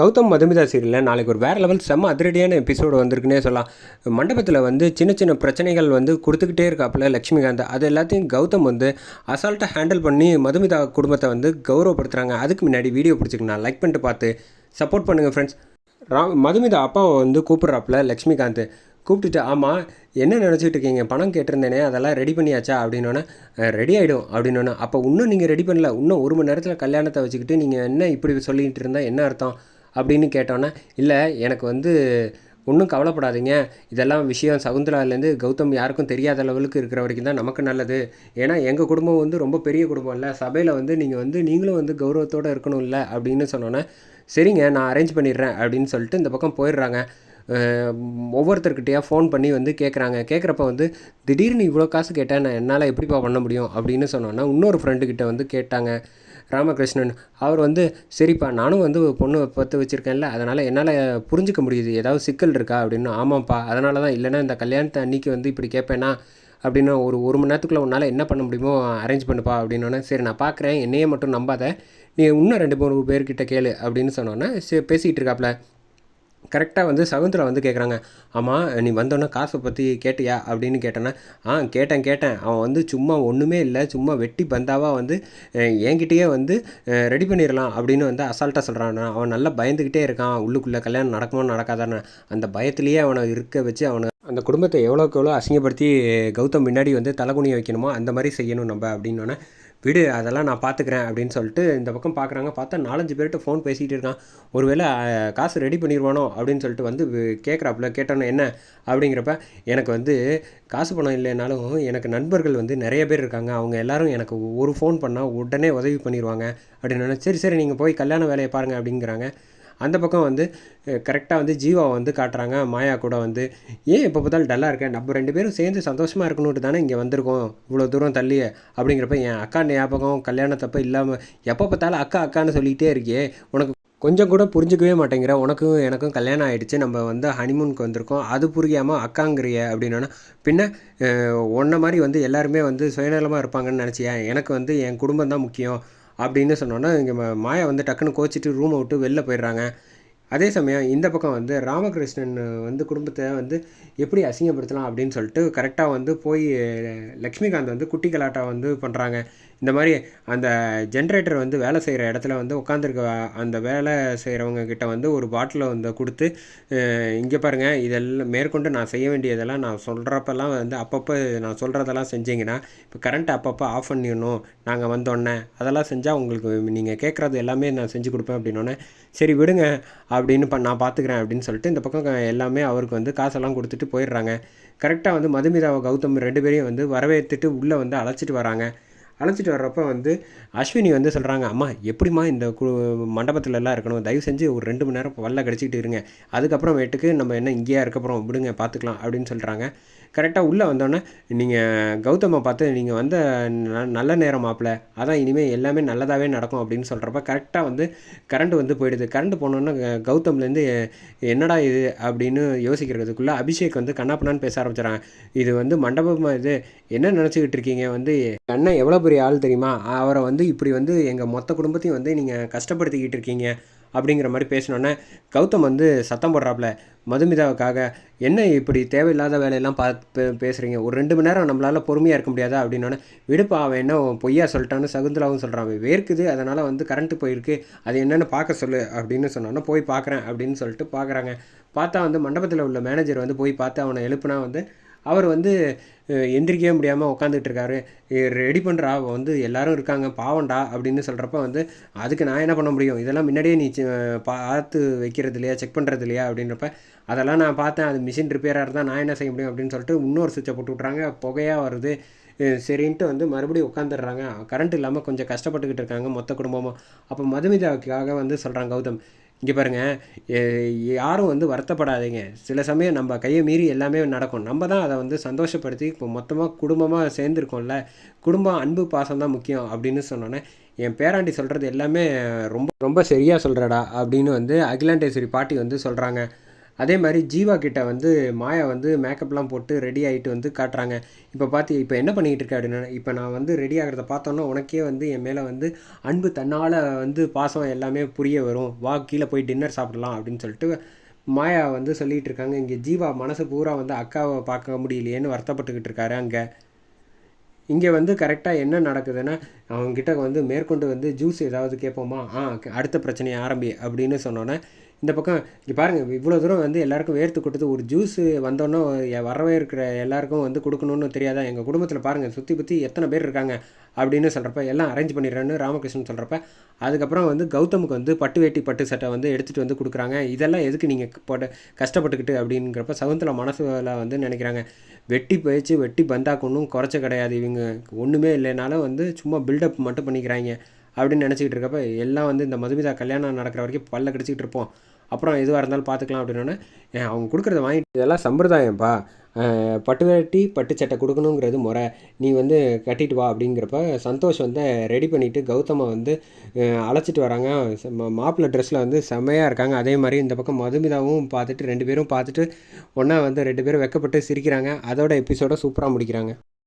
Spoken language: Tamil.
கௌதம் மதுமிதா சீரியலில் நாளைக்கு ஒரு வேறு லெவல் செம்ம அதிரடியான எபிசோடு வந்திருக்குன்னே சொல்லலாம். மண்டபத்தில் வந்து சின்ன சின்ன பிரச்சனைகள் வந்து கொடுத்துக்கிட்டே இருக்காப்புல லக்ஷ்மிகாந்த் அது எல்லாத்தையும் கௌதம் வந்து அசால்ட்டாக ஹேண்டில் பண்ணி மதுமிதா குடும்பத்தை வந்து கௌரவப்படுத்துகிறாங்க அதுக்கு முன்னாடி வீடியோ பிடிச்சிக்கணும் லைக் பண்ணிட்டு பார்த்து சப்போர்ட் பண்ணுங்கள் ஃப்ரெண்ட்ஸ் ரா மதுமிதா அப்பாவை வந்து கூப்பிட்றாப்புல லக்ஷ்மிகாந்த் கூப்பிட்டுட்டு ஆமாம் என்ன நினச்சிட்டு இருக்கீங்க? பணம் கேட்டிருந்தேனே அதெல்லாம் ரெடி பண்ணியாச்சா? அப்படின்னோன்னே ரெடி ஆகிடும் அப்படின்னோன்னே அப்போ இன்னும் நீங்கள் ரெடி பண்ணல. இன்னும் ஒரு மணி நேரத்தில் கல்யாணத்தை வச்சுக்கிட்டு நீங்கள் என்ன இப்படி சொல்லிகிட்டு இருந்தால் என்ன அர்த்தம்? அப்படின்னு கேட்டோன்னே இல்லை எனக்கு வந்து ஒன்றும் கவலைப்படாதீங்க. இதெல்லாம் விஷயம் சகுந்தலாலேருந்து கௌதம் யாருக்கும் தெரியாத லெவலுக்கு இருக்கிற வரைக்கும் தான் நமக்கு நல்லது. ஏன்னா எங்கள் குடும்பம் வந்து ரொம்ப பெரிய குடும்பம் இல்லை. சபையில் வந்து நீங்கள் வந்து நீங்களும் வந்து கௌரவத்தோடு இருக்கணும் இல்லை அப்படின்னு சொன்னோன்னே சரிங்க நான் அரேஞ்ச் பண்ணிடுறேன் அப்படின்னு சொல்லிட்டு இந்த பக்கம் போயிடுறாங்க. ஒவ்வொருத்தர்கிட்டயா ஃபோன் பண்ணி வந்து கேட்குறாங்க கேட்குறப்ப வந்து திடீர்னு இவ்வளோ காசு கேட்டேன் நான் என்னால் எப்படிப்பா பண்ண முடியும்? அப்படின்னு சொன்னோன்னா இன்னொரு ஃப்ரெண்டுக்கிட்ட வந்து கேட்டாங்க. ராமகிருஷ்ணன் அவர் வந்து சரிப்பா நானும் வந்து பொண்ணு பத்து வச்சுருக்கேன்ல அதனால் என்னால் புரிஞ்சிக்க முடியுது ஏதாவது சிக்கல் இருக்கா? அப்படின்னு ஆமாம்ப்பா அதனால தான் இல்லைன்னா இந்த கல்யாணத்தை அன்னைக்கு வந்து இப்படி கேட்பேன்னா அப்படின்னு ஒரு ஒரு மணி நேரத்துக்குள்ளே உன்னால் என்ன பண்ண முடியுமோ அரேஞ்ச் பண்ணுப்பா அப்படின்னோடனே சரி நான் பார்க்குறேன் என்னையே மட்டும் நம்பாத நீ இன்னும் ரெண்டு மூணு பேர்கிட்ட கேளு அப்படின்னு சொன்னோன்னே சே பேசிகிட்டு இருக்காப்புல கரெக்டாக வந்து சகுந்தரா வந்து கேட்குறாங்க ஆமாம் நீ வந்தோன்னே காசை பற்றி கேட்டியா? அப்படின்னு கேட்டேன்னா ஆ கேட்டேன் கேட்டேன். அவன் வந்து சும்மா ஒன்றுமே இல்லை. சும்மா வெட்டி பந்தாவாக வந்து என்கிட்டயே வந்து ரெடி பண்ணிடலாம் அப்படின்னு வந்து அசால்ட்டாக சொல்கிறான் அவன் நல்லா பயந்துக்கிட்டே இருக்கான். உள்ளுக்குள்ளே கல்யாணம் நடக்குமோ நடக்காதான்னு. அந்த பயத்துலேயே அவனை இருக்க வச்சு அவனை அந்த குடும்பத்தை எவ்வளோக்கு எவ்வளோ அசிங்கப்படுத்தி கௌதம் முன்னாடி வந்து தலைகுனிய வைக்கணுமோ அந்த மாதிரி செய்யணும் நம்ம அப்படின்னோன்னே விடு அதெல்லாம் நான் பார்த்துக்கிறேன் அப்படின்னு சொல்லிட்டு இந்த பக்கம் பார்க்குறாங்க பார்த்தா நாலஞ்சு பேர்கிட்ட ஃபோன் பேசிகிட்டு இருக்கான். ஒருவேளை காசு ரெடி பண்ணிடுவானோ அப்படின்னு சொல்லிட்டு வந்து கேட்குறாப்புல கேட்டோன்னே என்ன அப்படிங்கிறப்ப எனக்கு வந்து காசு பணம் இல்லைனாலும் எனக்கு நண்பர்கள் வந்து நிறைய பேர் இருக்காங்க. அவங்க எல்லாரும் எனக்கு ஒரு ஃபோன் பண்ணால் உடனே உதவி பண்ணிடுவாங்க அப்படின்னு சரி சரி நீங்கள் போய் கல்யாண வேலையை பாருங்கள் அப்படிங்கிறாங்க. அந்த பக்கம் வந்து கரெக்டாக வந்து ஜீவாவை வந்து காட்டுறாங்க. மாயா கூட வந்து ஏன் எப்போ பார்த்தாலும் டல்லாக இருக்கேன் நம்ம ரெண்டு பேரும் சேர்ந்து சந்தோஷமாக இருக்கணுன்ட்டு தானே இங்கே வந்திருக்கோம். இவ்வளோ தூரம் தள்ளியே அப்படிங்கிறப்ப என் அக்கா ஞாபகம் கல்யாணத்தப்ப இல்லாமல் எப்போ பார்த்தாலும் அக்கா அக்கான்னு சொல்லிகிட்டே இருக்கியே. உனக்கு கொஞ்சம் கூட புரிஞ்சுக்கவே மாட்டேங்கிற. உனக்கும் எனக்கும் கல்யாணம் ஆகிடுச்சு நம்ம வந்து ஹனிமூனுக்கு வந்திருக்கோம். அது புரியாமல் அக்காங்கிறிய அப்படின்னா பின்ன ஒன்றை மாதிரி வந்து எல்லாருமே வந்து சுயநலமாக இருப்பாங்கன்னு நினச்சியா? எனக்கு வந்து என் குடும்பம் தான் முக்கியம். அப்படின்னு சொன்னோன்னா இங்கே மாயா வந்து டக்குன்னு கோச்சிட்டு ரூமை விட்டு வெளில போயிடுறாங்க. அதே சமயம் இந்த பக்கம் வந்து ராமகிருஷ்ணன் வந்து குடும்பத்தை வந்து எப்படி அசிங்கப்படுத்தலாம் அப்படின்னு சொல்லிட்டு கரெக்டாக வந்து போய் லக்ஷ்மிகாந்த் வந்து குட்டி கலாட்டா வந்து பண்ணுறாங்க இந்த மாதிரி அந்த ஜென்ரேட்டர் வந்து வேலை செய்கிற இடத்துல வந்து உட்காந்துருக்க அந்த வேலை செய்கிறவங்க கிட்ட வந்து ஒரு பாட்டிலை வந்து கொடுத்து இங்கே பாருங்கள் இதெல்லாம் மேற்கொண்டு நான் செய்ய வேண்டியதெல்லாம் நான் சொல்கிறப்பெல்லாம் வந்து அப்பப்போ நான் சொல்கிறதெல்லாம் செஞ்சீங்கன்னா இப்போ கரண்ட் அப்பப்போ ஆஃப் பண்ணிடணும். நாங்கள் வந்தோடனே அதெல்லாம் செஞ்சால் உங்களுக்கு நீங்கள் கேட்குறது எல்லாமே நான் செஞ்சு கொடுப்பேன் அப்படின்னோடனே சரி விடுங்க அப்படின்னு ப நான் பார்த்துக்கிறேன் அப்படின்னு சொல்லிட்டு இந்த பக்கம் எல்லாமே அவருக்கு வந்து காசெல்லாம் கொடுத்துட்டு போயிடுறாங்க. கரெக்டாக வந்து மதுமிதாவை கௌதம் ரெண்டு பேரையும் வந்து வரவேற்றுட்டு உள்ளே வந்து அழைச்சிட்டு வராங்க. அழைச்சிட்டு வர்றப்ப வந்து அஸ்வினி வந்து சொல்கிறாங்க அம்மா எப்படிம்மா இந்த கு மண்டபத்துல எல்லாம் இருக்கணும்? தயவு செஞ்சு ஒரு ரெண்டு மணி நேரம் வல்ல கடிச்சிக்கிட்டு இருங்க. அதுக்கப்புறமேட்டுக்கு நம்ம என்ன இங்கேயா இருக்க விடுங்க பார்த்துக்கலாம் அப்படின்னு சொல்கிறாங்க கரெக்டாக உள்ளே வந்தோடனே நீங்கள் கௌதமை பார்த்து நீங்கள் வந்த ந- நல்ல நேரம் மாப்பிள்ள அதான் இனிமேல் எல்லாமே நல்லதாகவே நடக்கும். அப்படின்னு சொல்கிறப்ப கரெக்டாக வந்து கரண்ட் வந்து போயிடுது. கரண்ட் போனோன்னா கௌதம்லேருந்து என்னடா இது? அப்படின்னு யோசிக்கிறதுக்குள்ளே அபிஷேக் வந்து கண்ணாப்பண்ணான்னு பேச ஆரம்பிச்சிடறாங்க இது வந்து மண்டபமாக இது? என்ன நினச்சிக்கிட்டு இருக்கீங்க? வந்து அண்ணன் எவ்வளோ பெரிய ஆள் தெரியுமா? அவரை வந்து இப்படி வந்து எங்கள் மொத்த குடும்பத்தையும் வந்து நீங்கள் கஷ்டப்படுத்திக்கிட்டு இருக்கீங்க அப்படிங்கிற மாதிரி பேசினோன்னே கௌதம் வந்து சத்தம் போடுறாப்புல மதுமிதாவுக்காக என்ன இப்படி தேவையில்லாத வேலையெல்லாம் பார்த்து பேசுகிறீங்க ஒரு ரெண்டு மணி நேரம் நம்மளால் பொறுமையாக இருக்க முடியாதா? அப்படின்னோடனே விடுப்பா அவன் என்ன பொய்யா சொல்லிட்டான்னு சகுந்தலாவும் சொல்கிறான் அவன் வேர்க்குது அதனால் வந்து கரண்ட்டு போயிருக்கு. அது என்னென்னு பார்க்க சொல்லு அப்படின்னு சொன்னோன்னே போய் பார்க்குறேன் அப்படின்னு சொல்லிட்டு பார்க்குறாங்க பார்த்தா வந்து மண்டபத்தில் உள்ள மேனேஜர் வந்து போய் பார்த்து அவனை எழுப்புனா வந்து அவர் வந்து எந்திரிக்கவே முடியாமல் உட்காந்துட்டு இருக்காரு ரெடி பண்ணுறா வந்து எல்லாரும் இருக்காங்க பாவண்டா அப்படின்னு சொல்கிறப்ப வந்து அதுக்கு நான் என்ன பண்ண முடியும்? இதெல்லாம் முன்னாடியே நீ பார்த்து வைக்கிறது இல்லையா செக் பண்ணுறது இல்லையா அப்படின்றப்ப அதெல்லாம் நான் பார்த்தேன் அது மிஷின் ரிப்பேராக இருந்தால் நான் என்ன செய்ய முடியும் அப்படின்னு சொல்லிட்டு இன்னொரு சுவிட்சை போட்டு விட்றாங்க. புகையாக வருது. சரின்ட்டு வந்து மறுபடியும் உட்காந்துடுறாங்க கரண்ட் இல்லாமல் கொஞ்சம் கஷ்டப்பட்டுக்கிட்டு இருக்காங்க மொத்த குடும்பமும். அப்போ மதுமிதாவுக்காக வந்து சொல்கிறாங்க கௌதம் இங்கே பாருங்கள் யாரும் வந்து வருத்தப்படாதீங்க. சில சமயம் நம்ம கையை மீறி எல்லாமே நடக்கும். நம்ம தான் அதை வந்து சந்தோஷப்படுத்தி இப்போ மொத்தமாக குடும்பமாக சேர்ந்துருக்கோம்ல குடும்பம் அன்பு பாசம் தான் முக்கியம் அப்படின்னு சொன்னோன்னே என் பேராண்டி சொல்கிறது எல்லாமே ரொம்ப ரொம்ப சரியாக சொல்கிறடா அப்படின்னு வந்து அகிலாண்டேஸ்வரி பாட்டி வந்து சொல்கிறாங்க அதே மாதிரி ஜீவா கிட்ட வந்து மாயா வந்து மேக்கப்லாம் போட்டு ரெடி ஆகிட்டு வந்து காட்டுறாங்க. இப்போ பார்த்து இப்போ என்ன பண்ணிகிட்டு இருக்க அப்படின்னு இப்போ நான் வந்து ரெடி ஆகிறத பார்த்தோன்னா உனக்கே வந்து என் மேலே வந்து அன்பு தன்னால் வந்து பாசம் எல்லாமே புரிய வரும். வா கீழே போய் டின்னர் சாப்பிடலாம் அப்படின்னு சொல்லிட்டு மாயா வந்து சொல்லிகிட்டு இருக்காங்க. இங்கே ஜீவா மனசு பூரா வந்து அக்காவை பார்க்க முடியலையேன்னு வருத்தப்பட்டுக்கிட்டு இருக்காரு அங்கே. இங்கே வந்து கரெக்டாக என்ன நடக்குதுன்னா அவங்ககிட்ட வந்து மேற்கொண்டு வந்து ஜூஸ் ஏதாவது கேட்போமா? ஆ அடுத்த பிரச்சனையை ஆரம்பி அப்படின்னு சொன்னோன்னே இந்த பக்கம் இங்கே பாருங்கள் இவ்வளோ தூரம் வந்து எல்லாருக்கும் வேர்த்து கொடுத்து ஒரு ஜூஸ் வந்தோன்னே வரவே இருக்கிற எல்லாருக்கும் வந்து கொடுக்கணும்னு தெரியாதா? எங்கள் குடும்பத்தில் பாருங்கள் சுற்றி பற்றி எத்தனை பேர் இருக்காங்க அப்படின்னு சொல்கிறப்ப எல்லாம் அரேஞ்ச் பண்ணிடுறேன்னு ராமகிருஷ்ணன் சொல்கிறப்ப அதுக்கப்புறம் வந்து கௌதமுக்கு வந்து பட்டு வேட்டி பட்டு சட்டை வந்து எடுத்துகிட்டு வந்து கொடுக்குறாங்க. இதெல்லாம் எதுக்கு நீங்கள் போட்டு கஷ்டப்பட்டுக்கிட்டு அப்படிங்கிறப்ப சகுந்தலா மனசில் வந்து நினைக்கிறாங்க. வெட்டி பேச்சு வெட்டி பந்தாக்கு ஒன்றும் குறைச்ச கிடையாது இவங்க. ஒன்றுமே இல்லைனாலும் வந்து சும்மா பில்டப் மட்டும் பண்ணிக்கிறாங்க. அப்படின்னு நினச்சிக்கிட்டு இருக்கப்ப எல்லாம் வந்து இந்த மதுமிதா கல்யாணம் நடக்கிற வரைக்கும் பல்ல கிடச்சிக்கிட்டு இருப்போம். அப்புறம் எதுவாக இருந்தாலும் பார்த்துக்கலாம் அப்படின்னோடனே அவங்க கொடுக்குறத வாங்கிட்டு இதெல்லாம் சம்பிரதாயம்ப்பா. பட்டு வேட்டி பட்டு சட்டை கொடுக்கணுங்கிறது முறை. நீ வந்து கட்டிட்டு வா அப்படிங்கிறப்ப சந்தோஷ் வந்து ரெடி பண்ணிவிட்டு கௌதமை வந்து அழைச்சிட்டு வராங்க. மாப்பிள்ளை ட்ரெஸ்ஸில் வந்து செம்மையாக இருக்காங்க. அதே மாதிரி இந்த பக்கம் மதுமிதாவும் பார்த்துட்டு ரெண்டு பேரும் பார்த்துட்டு ஒன்றா வந்து ரெண்டு பேரும் வெக்கப்பட்டு சிரிக்கிறாங்க. அதோட எபிசோட சூப்பராக முடிக்கிறாங்க.